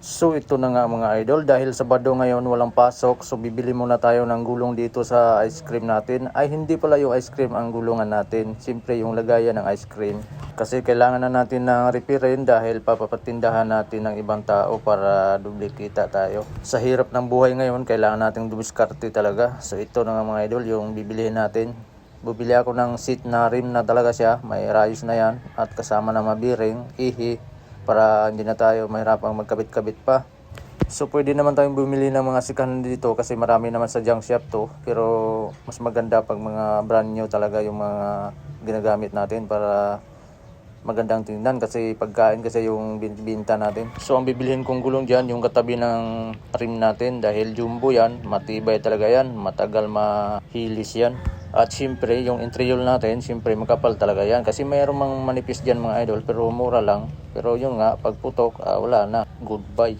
So ito na nga mga idol. Dahil Sabado ngayon walang pasok. So bibili muna tayo ng gulong dito sa ice cream natin. Ay hindi pala yung ice cream ang gulungan natin. Siyempre yung lagayan ng ice cream. Kasi kailangan na natin ng repairin dahil papapatindahan natin ng ibang tao para duplikita tayo. Sa hirap ng buhay ngayon kailangan nating dumiskarte talaga. So ito na nga mga idol yung bibilihin natin. Bubili ako ng seat na rim na talaga siya, may rayos na yan. At kasama na mabiring, ihi para hindi na tayo mahirapang magkabit-kabit pa. So pwede naman tayong bumili ng mga sikahan dito kasi marami naman sa junk shop to pero mas maganda pag mga brand new talaga yung mga ginagamit natin para magandang tingnan kasi pagkain kasi yung bin- binta natin. So ang bibilihin kong gulong dyan yung katabi ng rim natin dahil jumbo yan, matibay talaga yan, matagal mahilis yan. At siyempre yung intriol natin, siyempre makapal talaga yan kasi mayroong mga manipis dyan mga idol pero mura lang. Pero yun nga, pagputok, ah, wala na, goodbye.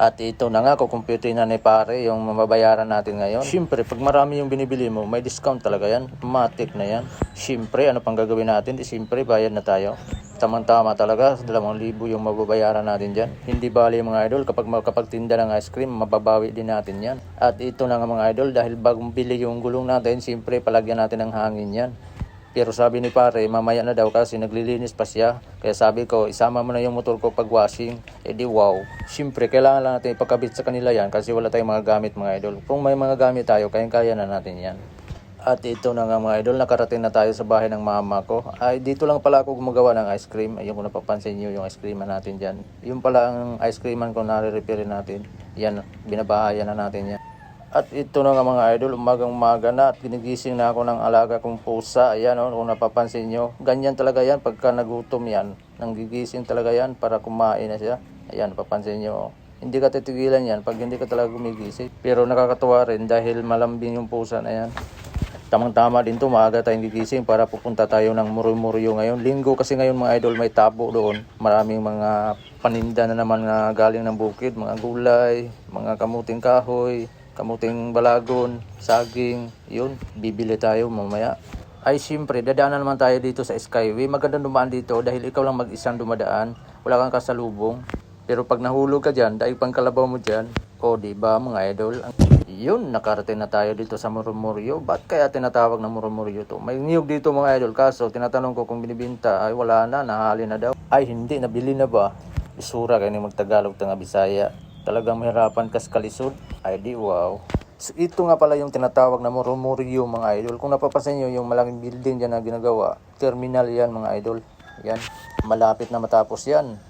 At ito na nga, kukumputin na ni pare yung mababayaran natin ngayon. Siyempre, pag marami yung binibili mo, may discount talaga yan. Matik na yan. Siyempre, ano pang gagawin natin? Di siyempre, bayad na tayo. Tamang-tama talaga, 2,000 yung mababayaran natin dyan. Hindi bali mga idol, kapag makapagtinda ng ice cream, mababawi din natin yan. At ito na nga mga idol, dahil bagong bili yung gulong natin, siyempre, palagyan natin ng hangin yan. Pero sabi ni pare, mamaya na daw kasi naglilinis pa siya. Kaya sabi ko, isama mo na yung motor ko pag washing. Eh di wow. Siyempre, kailangan lang natin ipagkabit sa kanila yan kasi wala tayong mga gamit mga idol. Kung may mga gamit tayo, kayang-kaya na natin yan. At ito na nga mga idol, nakarating na tayo sa bahay ng mama ko. Ay, dito lang pala ako gumagawa ng ice cream. Ayun kung napapansin nyo yung ice cream natin dyan. Yung pala ang ice creaman ko nare-repair natin. Yan, binabahayan na natin yan. At ito na nga mga idol, umagang umaga na at ginigising na ako ng alaga kong pusa. Ayan o, kung napapansin nyo. Ganyan talaga yan pagka nagutom yan. Nanggigising talaga yan para kumain na siya. Ayan, napapansin nyo. Hindi ka titigilan yan pag hindi ka talaga gumigising. Pero nakakatuwa rin dahil malambing yung pusa na yan. Tamang-tama din to, maaga tayong gigising para pupunta tayo ng Muryo-Muryo ngayon. Linggo kasi ngayon mga idol may tabo doon. Maraming mga paninda na naman na galing ng bukid, mga gulay, mga kamuting kahoy, kamuting balagon, saging, yun, bibili tayo mamaya. Ay siyempre, dadaanan naman tayo dito sa Skyway. Magandang dumaan dito dahil ikaw lang mag-isang dumadaan. Wala kang kasalubong. Pero pag nahulog ka dyan, dahil pang kalabaw mo dyan, o di ba mga idol? Ang- Yun, nakarating na tayo dito sa Murmuryo. Ba't kaya tinatawag na Murmuryo to? May niyog dito mga idol. Kaso, tinatanong ko kung binibinta, ay wala na, nahali na daw. Ay hindi, nabili na ba? Isura kayo ni magtagalog tanga Bisaya. Talagang mahirapan kas kalisod. Ay di wow. So, ito nga pala yung tinatawag na Murmuryo mga idol. Kung napapansin nyo yung malaking building dyan na ginagawa, terminal yan mga idol. Yan, malapit na matapos yan.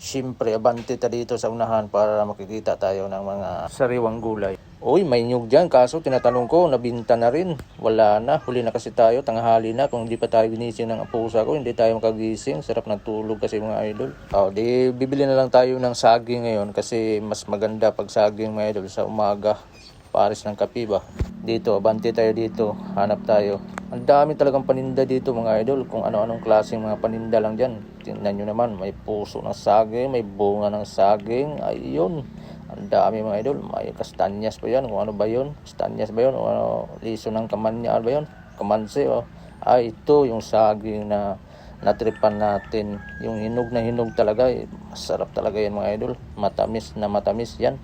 Siyempre, abante ta dito sa unahan para makikita tayo ng mga sariwang gulay. Uy, may nyug dyan. Kaso tinatanong ko, nabinta na rin. Wala na. Huli na kasi tayo. Tanghali na. Kung hindi pa tayo ginising ng pusa ko, hindi tayo makagising. Sarap ng tulog kasi mga idol. O, di bibili na lang tayo ng saging ngayon kasi mas maganda pag saging mga idol sa umaga. Pares ng kape ba? Dito, abante tayo dito. Hanap tayo. Ang dami talagang paninda dito mga idol. Kung ano-anong klaseng mga paninda lang dyan. Tingnan nyo naman, may puso ng saging, may bunga ng saging. Ayun. Dami mga idol. May kastanyas pa yan. Kung ano ba yun? Kastanyas ba yun? O ano, liso ng kamanya. Ba yun? Kamansi. Oh. Ay, ito yung saging na natripan natin. Yung hinog na hinog talaga. Eh, masarap talaga yan mga idol. Matamis na matamis yan.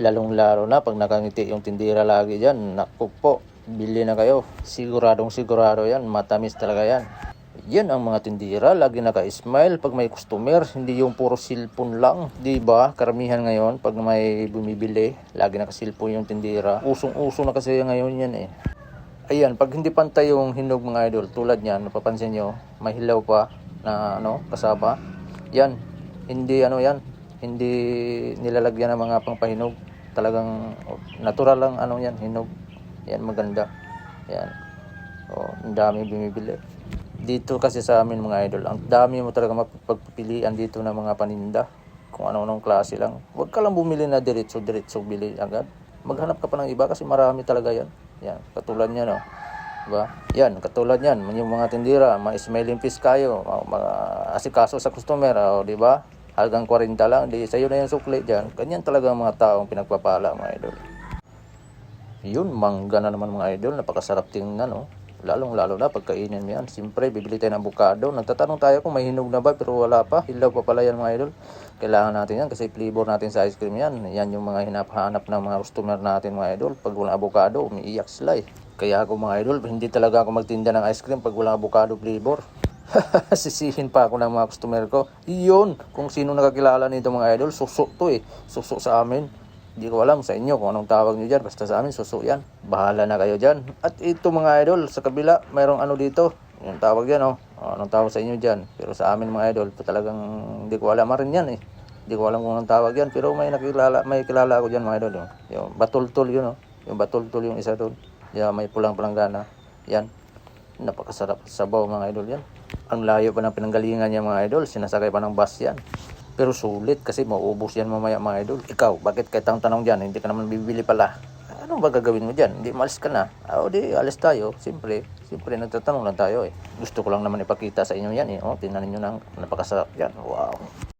Lalong laro na pag nakangiti yung tindira lagi dyan. Naku po, bili na kayo. Siguradong sigurado yan. Matamis talaga yan. Yan ang mga tindira, lagi naka-smile pag may customer, hindi yung puro cellphone lang. 'Di ba? Karamihan ngayon pag may bumibili, lagi naka-cellphone yung tindira. Usong-uso na kasi ngayon yan eh. Ayan, pag hindi pantay yung hinog mga idol, tulad niyan, napapansin nyo, may hilaw pa na ano, kasama. Yan, hindi ano yan, hindi nilalagyan ng mga pangpahinog. Talagang oh, natural lang ano yan, hinog. Yan, maganda. Yan. Oh, ang dami bumibili. Dito kasi sa amin mga idol, ang dami mo talaga mapagpipilian dito ng mga paninda. Kung ano-anong klase lang. Huwag ka lang bumili na diretso-diretso bili agad. Maghanap ka pa ng iba kasi marami talaga yan. Yan, katulad niya no. Diba? Yan, katulad yan. Yung mga tindira, mga smelling fish kayo, mga, asikaso sa customer, oh, di ba? Hanggang 40 lang, di sa'yo na yung sukli dyan. Ganyan talaga ang mga taong pinagpapala mga idol. Yun, mangga na naman mga idol. Napakasarap tingnan, no? Lalong lalo na pagkainin mo yan. Siyempre, bibili tayo ng avocado. Nagtatanong tayo kung may hinog na ba, pero wala pa. Hilaw pa pala yan mga idol. Kailangan natin yan kasi flavor natin sa ice cream yan. Yan yung mga hinahanap ng mga customer natin mga idol. Pag walang avocado, umiiyak sila eh. Kaya ako mga idol, hindi talaga ako magtinda ng ice cream pag walang avocado flavor. Sisihin pa ako ng mga customer ko. Iyon, kung sino nakakilala nito mga idol, suso to eh. Suso sa amin. Hindi ko alam sa inyo kung anong tawag nyo dyan. Basta sa amin, suso yan. Bahala na kayo dyan. At ito mga idol, sa kabila, mayroong ano dito. Yung tawag yan oh. O, Anong tawag sa inyo dyan. Pero sa amin mga idol, talagang hindi ko alam rin yan eh. Hindi ko alam kung anong tawag yan. Pero may nakilala, may kilala ako dyan mga idol. Yung, yung batultul yun oh. Yung batultul yung isa doon. Yung may pulang palanggana. Yan. Napakasarap sa sabaw mga idol yan. Ang layo pa ng pinanggalingan niya mga idol. Sinasakay pa ng bus yan. Pero sulit kasi mauubos yan mamaya mga idol. Ikaw, bakit kahit ang tanong dyan, hindi ka naman bibili pala? Ano ba gagawin mo dyan? Hindi, malis ka na. Ah, o di, alis tayo. Siyempre, siyempre nagtatanong lang tayo eh. Gusto ko lang naman ipakita sa inyo yan eh. Oh, tingnan ninyo na, napakasarap yan. Wow.